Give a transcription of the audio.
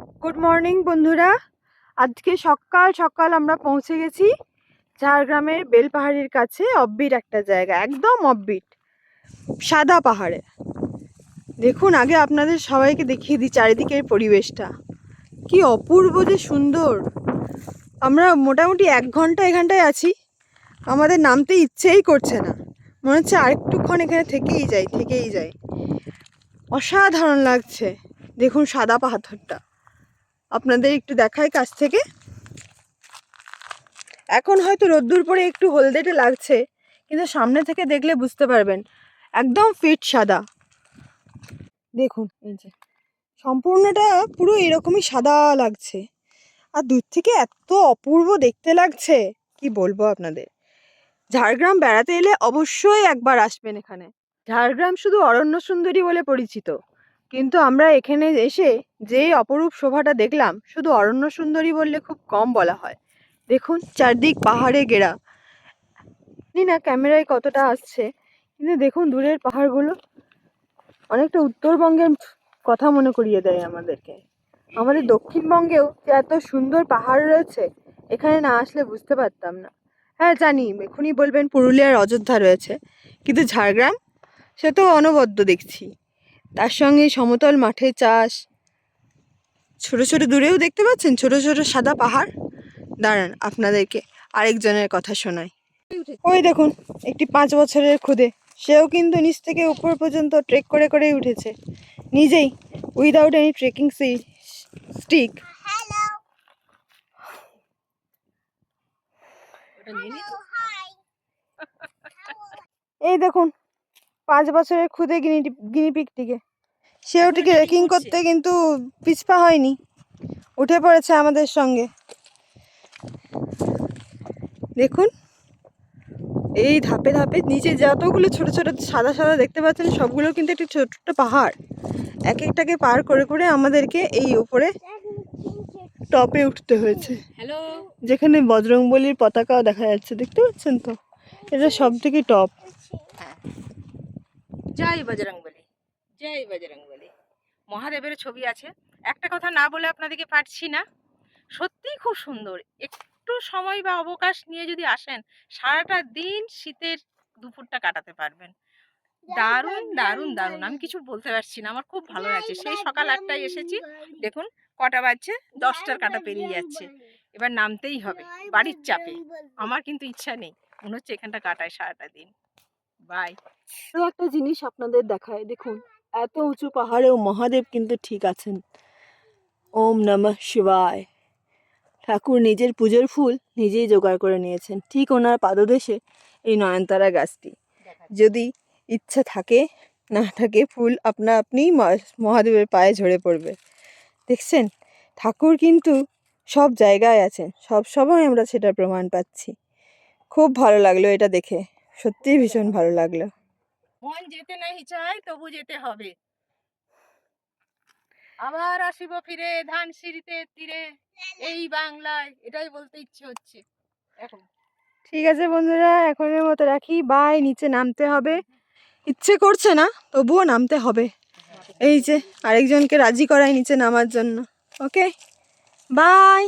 Good morning বন্ধুরা। আজকে সকাল সকাল আমরা পৌঁছে গেছি ঝাড়গ্রামের বেলপাহাড়ির কাছে অব্বিট একটা জায়গা, একদম অব্বিট সাদা পাহাড়ে। দেখুন, আগে আপনাদের সবাইকে দেখিয়ে দিই চারিদিকের পরিবেশটা। কি অপূর্ব যে সুন্দর। আমরা মোটামুটি এক ঘণ্টা এখানটায় আছি। আমাদের নামতে ইচ্ছেই করছে না। মনে হচ্ছে আরেকটুক্ষণ এখানে থেকেই যাই থেকেই যাই। অসাধারণ লাগছে। দেখুন, সাদা পাথরটা। আপনাদের একটু দেখাই কাছ থেকে। এখন হয়তো রোদ্দুর পরে একটু হলদেটে লাগছে, কিন্তু সামনে থেকে দেখলে বুঝতে পারবেন, একদম ফিট সাদা। দেখুন, এই যে, সম্পূর্ণটা পুরো এরকমই সাদা লাগছে। আর দূর থেকে এত অপূর্ব দেখতে লাগছে, কি বলব আপনাদের? ঝাড়গ্রাম বেড়াতে এলে অবশ্যই একবার আসবেন এখানে। ঝাড়গ্রাম শুধু অরণ্য সুন্দরী বলে পরিচিত। কিন্তু আমরা এখানে এসে যে অপরূপ শোভাটা দেখলাম, শুধু অরণ্য সুন্দরী বললে খুব কম বলা হয়। দেখুন, চারদিক পাহাড়ে ঘেরা। জানি না ক্যামেরায় কতটা আসছে, কিন্তু দেখুন দূরের পাহাড়গুলো। অনেকটা উত্তরবঙ্গের কথা মনে করিয়ে দেয় আমাদেরকে। আমাদের দক্ষিণবঙ্গেও যে এত সুন্দর পাহাড় রয়েছে, এখানে না আসলে বুঝতে পারতাম না। হ্যাঁ জানি, এখনই বলবেন পুরুলিয়ার অযোধ্যা রয়েছে, কিন্তু ঝাড়গ্রাম, সে তো অনবদ্য দেখছি। তার সঙ্গে সমতল মাঠে চাষ। ছোট ছোট দূরেও দেখতে পাচ্ছেন ছোট ছোট সাদা পাহাড়। দাঁড়ান আপনাদেরকে আরেকজনের কথা শোনাই। ওই দেখুন একটি পাঁচ বছরের খুদে সেও কিন্তু নিচ থেকে উপর পর্যন্ত ট্রেক করে করেই উঠেছে। নিজেই উইদাউট এনি ট্রেকিং স্টিক এই দেখুন পাঁচ বছরের খুদে গিনি গিনিপিকটিকে সেও টিকে ট্রেকিং করতে কিন্তু পিছপা হয়নি। উঠে পড়েছে আমাদের সঙ্গে। দেখুন এই ধাপে ধাপে নিচে যতগুলো ছোট ছোট সাদা সাদা দেখতে পাচ্ছেন সবগুলো কিন্তু একটি ছোট ছোট পাহাড়। এক একটাকে পার করে করে আমাদেরকে এই উপরে টপে উঠতে হয়েছে। যেখানে বজরংবলির পতাকাও দেখা যাচ্ছে দেখতে পাচ্ছেন তো? এটা সব থেকে টপ জয় বজরং বলি জয় বজরং বলি মহাদেবের ছবি আছে। একটা কথা না বলে আপনাদেরকে পারছি না। সত্যিই খুব সুন্দর। একটু সময় বা অবকাশ নিয়ে যদি আসেন সারাটা দিন শীতের দুপুরটা কাটাতে পারবেন। দারুণ দারুণ দারুণ। আমি কিছু বলতে পারছি না আমার খুব ভালো লাগছে। সেই সকাল আটটায় এসেছি। দেখুন কটা বাজছে দশটার কাটা পেরিয়ে যাচ্ছে। এবার নামতেই হবে বাড়ির চাপে। আমার কিন্তু ইচ্ছা নেই। মনে হচ্ছে এখানটা কাটায় সারাটা দিন। বাই আরও একটা জিনিস আপনাদের দেখায় দেখুন এত উঁচু পাহাড়েও মহাদেব কিন্তু ঠিক আছেন। ওম নমঃ শিবায়। ঠাকুর নিজের পুজোর ফুল নিজেই জোগাড় করে নিয়েছেন ঠিক ওনার পাদদেশে এই নয়নতারা গাছটি। যদি ইচ্ছা থাকে না থাকে ফুল আপনা আপনি মহাদেবের পায়ে ঝরে পড়বে। দেখছেন ঠাকুর কিন্তু সব জায়গায় আছেন সব সময় আমরা সেটার প্রমাণ পাচ্ছি। খুব ভালো লাগল এটা দেখে। সত্যিই ভীষণ ভালো লাগল। মন যেতে নাই চায় তবু যেতে হবে। আবার আসিব ফিরে ধান সিঁড়িতে তীরে এই বাংলায় এটাই বলতে ইচ্ছে হচ্ছে এখন। ঠিক আছে বন্ধুরা এখনের মতো রাখি বাই নিচে নামতে হবে। ইচ্ছে করছে না তবুও নামতে হবে। এই যে আরেকজনকে রাজি করাই নিচে নামার জন্য ওকে? বাই!